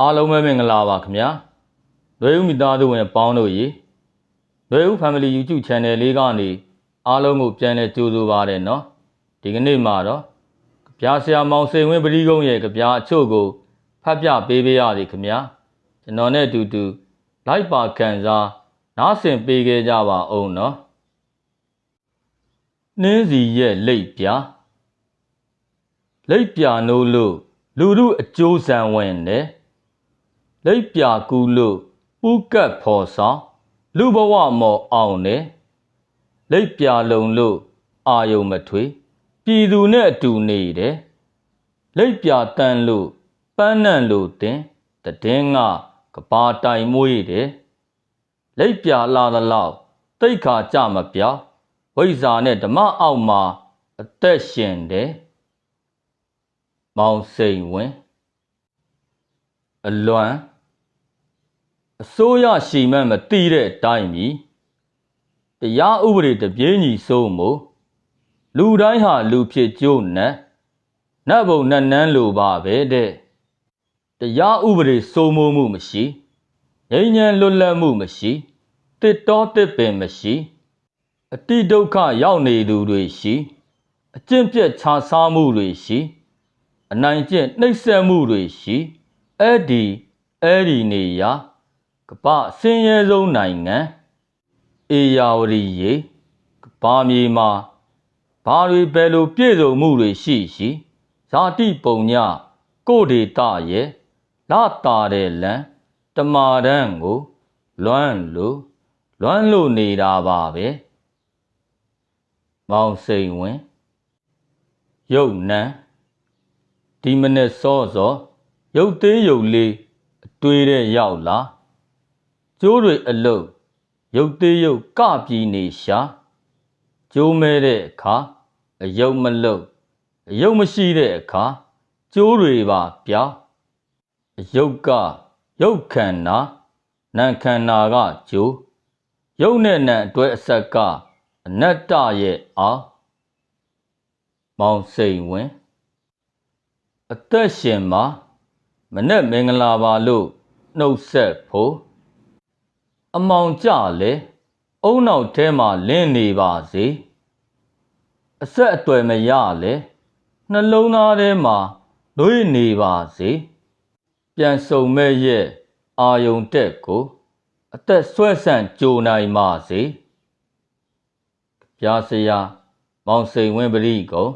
အားလုံးပဲမင်္ဂလာပါခင်ဗျာလွယ်ဦးမိသားစုဝင်ပေါင်းတို့ရေလွယ်ဦး Family YouTube Channel လေးကနေအားလုံးကိုပြန်လည်ကြိုဆိုပါရနော်ဒီကနေ့မှာတော့ကြပြဆရာမောင်စိန်ဝင်းပရိကုံးရဲ့ကြပြအချို့ကိုဖတ်ပြပေးပေးရသည်ခင်ဗျာကျွန်တော်နဲ့အတူတူလိုက်ပါခံစားနားဆင်ပေးခဲ့ကြပါအောင်နော်နှင်းစီရဲ့လိပ်ပြာလိပ်ပြာနိုးလို့လူလူအကျိုးဆံဝင်တယ် လိပ်ပြာကူလို့ပူးကတ်ဖော်ဆောင်လူဘဝမော်အောင်တယ်လိပ်ပြာလုံလို့အာယုံမထွေးပြည်သူနဲ့အတူနေတယ်လိပ်ပြာတန်လို့ပန်းနံလို့တင်တည်င်းကကဘာတိုင်မွေးတယ်လိပ်ပြာလာသလောက်တိတ်ခါကြမပြောင်းဝိဇ္ဇာနဲ့ဓမ္မအောက်မှာအသက်ရှင်တယ်မောင်စိန်ဝင်အလွမ်း အစိုးရရှိမှန်းမသိတဲ့အတိုင်းမီတရားဥပဒေတပြေးညီစိုးမို့လူတိုင်းဟာလူဖြစ်ကြိုးနတ်နတ်ဘုံနတ်နန်းလိုပါပဲတဲ့တရားဥပဒေစိုးမိုးမှုမရှိငြိမ်းချမ်းလွတ်လပ်မှုမရှိတစ်တော်တစ်ပင်မရှိ အတိဒုက္ခရောက်နေသူတွေရှိ အကျင့်ပြတ်ခြားစားမှုတွေရှိ အနိုင်ကျင့်နှိပ်စက်မှုတွေရှိအဲ့ဒီအဲ့ဒီနေရာ ကပ္ပအစင်းရဲဆုံးနိုင်ငံအေယာဝတီရေကပ္ပမြေမှာဘာတွေဘယ်လိုပြည့်စုံမှုတွေရှိရှိဇာတိပုံညကိုဒေတာရဲ့လာတာတဲ့လန်တမာတန်းကိုလွမ်းလို့လွမ်းလို့နေတာပါပဲမောင်စိန်ဝင်ရုပ်နံဒီမနေ့စောစောရုပ်သေးရုပ်လေးအတွေးတဲ့ရောက်လာ ကျိုးတွေအလုတ်ရုပ်သေးရုပ်ကပြီးနေရှာကျိုးမဲတဲ့အခါအယုတ်မလုတ်အယုတ်မရှိတဲ့အခါကျိုးတွေပါပြောင်းအယုတ်ကရုပ်ခန္ဓာနာခန္ဓာကကျိုးရုပ်နဲ့နံအတွဲအဆက်ကအနတ္တရဲ့အာမောင်စိန်ဝင်အသက်ရှင်မှာမနဲ့မင်္ဂလာပါလို့နှုတ်ဆက်ဖို့ အမောင်ကြလေအုံနောက်ထဲမှာလင်းနေပါစေအဆက်အသွယ်မရလေနှလုံးသားထဲမှာလွေးနေပါစေပြန်စုံမဲ့ရဲ့အာယုံတက်ကိုအသက်ဆွဲဆန့်ကြိုနိုင်ပါစေပြာစရာမောင်စိန်ဝင်းပရိကုံ